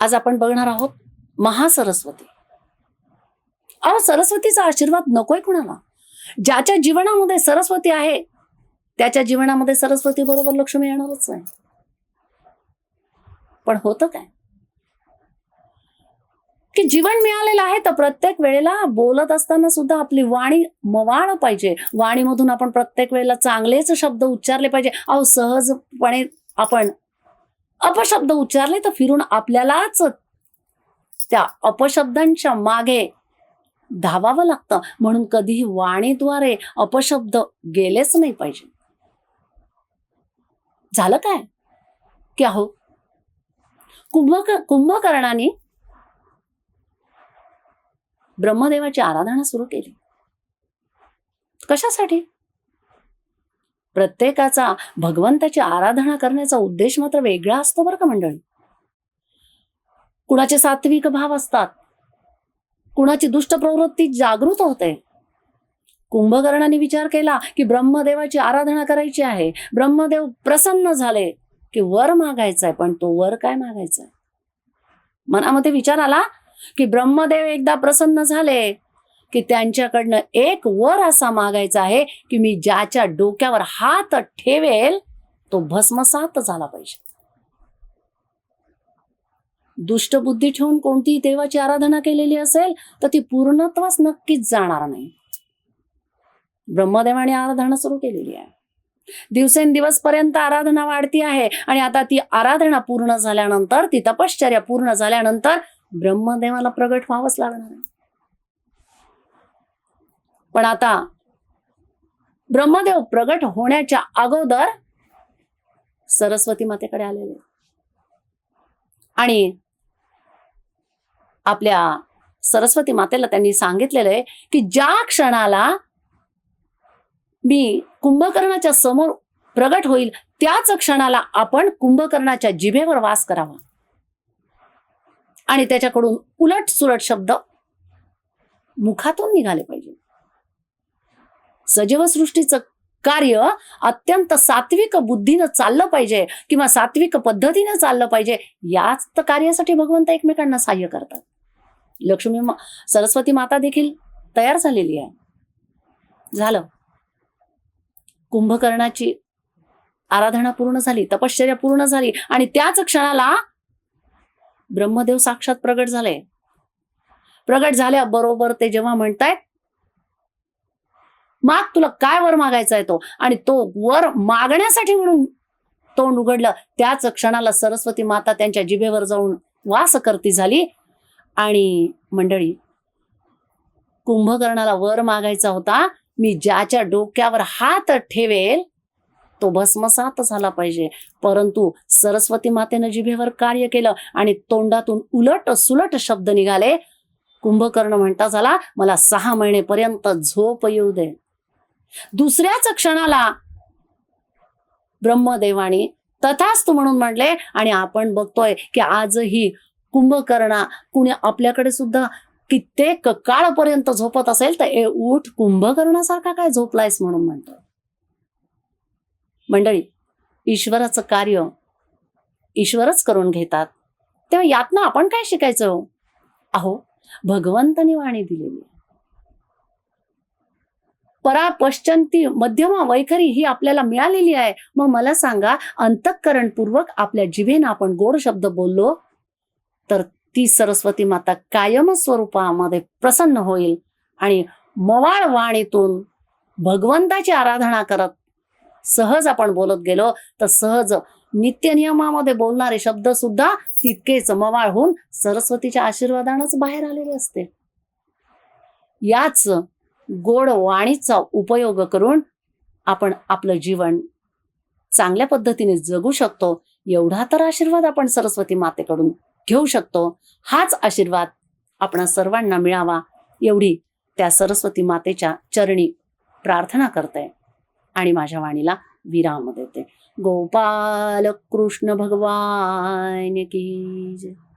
आज आपण बघणार आहोत महासरस्वती. अहो सरस्वतीचा आशीर्वाद नकोय कुणाला? ज्याच्या जीवनामध्ये सरस्वती आहे त्याच्या जीवनामध्ये सरस्वती बरोबर लक्ष्मी येणारच नाही. पण होतं काय? की जीवन मिळालेलं आहे तर प्रत्येक वेळेला बोलत असताना सुद्धा आपली वाणी मवाळ पाहिजे. वाणीमधून आपण प्रत्येक वेळेला चांगलेच शब्द उच्चारले पाहिजे. अहो सहजपणे आपण अपशब्द उच्चारले तर फिरून आपल्यालाच त्या अपशब्दांच्या मागे धावावं लागतं. म्हणून कधीही वाणीद्वारे अपशब्द गेलेच नाही पाहिजे. झालं काय? की अहो कुंभक कुंभकर्णाने ब्रह्मदेवाची आराधना सुरू केली. कशासाठी? प्रत्येकाचा भगवंताची आराधना करण्याचा उद्देश मात्र वेगळा असतो बरं का मंडळी? कुणाचे सात्विक भाव असतात कुणाची दुष्ट प्रवृत्ती जागृत होते. कुंभकर्णाने विचार केला की ब्रह्मदेवाची आराधना करायची आहे. ब्रह्मदेव प्रसन्न झाले की वर मागायचा आहे पण तो वर काय मागायचा आहे मनामध्ये विचार आला की ब्रह्मदेव एकदा प्रसन्न झाले की त्यांच्याकडनं एक वर असा मागायचा आहे की मी ज्याच्या डोक्यावर हात ठेवेल तो भस्मसात झाला पाहिजे. दुष्टबुद्धी ठेवून कोणतीही देवाची आराधना केलेली असेल तर ती पूर्णत्वास नक्कीच जाणार नाही. ब्रह्मदेवाने आराधना सुरू केलेली आहे. दिवसेंदिवस पर्यंत आराधना वाढती आहे आणि आता ती आराधना पूर्ण झाल्यानंतर ती तपश्चर्या पूर्ण झाल्यानंतर ब्रह्मदेवाला प्रगट व्हावंच लागणार आहे. पण आता ब्रह्मदेव प्रगट होण्याच्या अगोदर सरस्वती मातेकडे आलेले. आणि आपल्या सरस्वती मातेला त्यांनी सांगितलेलं आहे की ज्या क्षणाला मी कुंभकर्णाच्या समोर प्रगट होईल त्याच क्षणाला आपण कुंभकर्णाच्या जिभेवर वास करावा. आणि त्याच्याकडून उलट सुलट शब्द मुखातून निघाले पाहिजे. सजीव सृष्टीचं कार्य अत्यंत सात्विक बुद्धीनं चाललं पाहिजे किंवा सात्विक पद्धतीनं चाललं पाहिजे याच तर कार्यासाठी भगवंत एकमेकांना सहाय्य करतात. लक्ष्मी मा- सरस्वती माता देखील तयार झालेली आहे. झालं. कुंभकर्णाची आराधना पूर्ण झाली तपश्चर्या पूर्ण झाली आणि त्याच क्षणाला ब्रह्मदेव साक्षात प्रगट झाले. प्रगट झाल्याबरोबर ते जेव्हा म्हणतायत माग तुला काय वर मागायचा आहे तो? आणि तो वर मागण्यासाठी म्हणून तोंड उघडलं. त्याच क्षणाला सरस्वती माता त्यांच्या जिभेवर जाऊन वास करती झाली. आणि मंडळी कुंभकर्णाला वर मागायचा होता. मी ज्याच्या डोक्यावर हात ठेवेल तो भस्मसात झाला पाहिजे. परंतु सरस्वती मातेनं जिभेवर कार्य केलं आणि तोंडातून उलट सुलट शब्द निघाले. कुंभकर्ण म्हणता झाला मला सहा महिनेपर्यंत झोप येऊ दे. दुसऱ्याच क्षणाला ब्रह्मदेवाने तथास्तु म्हणून म्हटले आणि आपण बघतोय की आजही कुंभकर्णा कुणी आपल्याकडे सुद्धा कित्येक काळपर्यंत झोपत असेल तर ए उठ कुंभकर्णासारखा काय झोपलायस म्हणून म्हणतो. मंडळी ईश्वराचं कार्य ईश्वरच करून घेतात. तेव्हा यातनं आपण काय शिकायचं? अहो भगवंतानी वाणी दिलेली आहे. परा पश्चंती मध्यमा वैखरी ही आपल्याला मिळालेली आहे मग मला सांगा अंतःकरणपूर्वक आपल्या जिभेनं आपण गोड शब्द बोललो तर ती सरस्वती माता कायम स्वरूपामध्ये प्रसन्न होईल आणि मवाळ वाणीतून भगवंताची आराधना करत सहज आपण बोलत गेलो तर सहज नित्यनियमामध्ये बोलणारे शब्द सुद्धा तितकेच मवाळ होऊन सरस्वतीच्या आशीर्वादानच बाहेर आलेले असते याच गोड वाणीचा उपयोग करून आपण आपलं जीवन चांगल्या पद्धतीने जगू शकतो. एवढा तर आशीर्वाद आपण सरस्वती मातेकडून घेऊ शकतो. हाच आशीर्वाद आपणा सर्वांना मिळावा एवढी त्या सरस्वती मातेच्या चरणी प्रार्थना करते. आणि माझ्या वाणीला विराम देते. गोपाल कृष्ण भगवान की जय.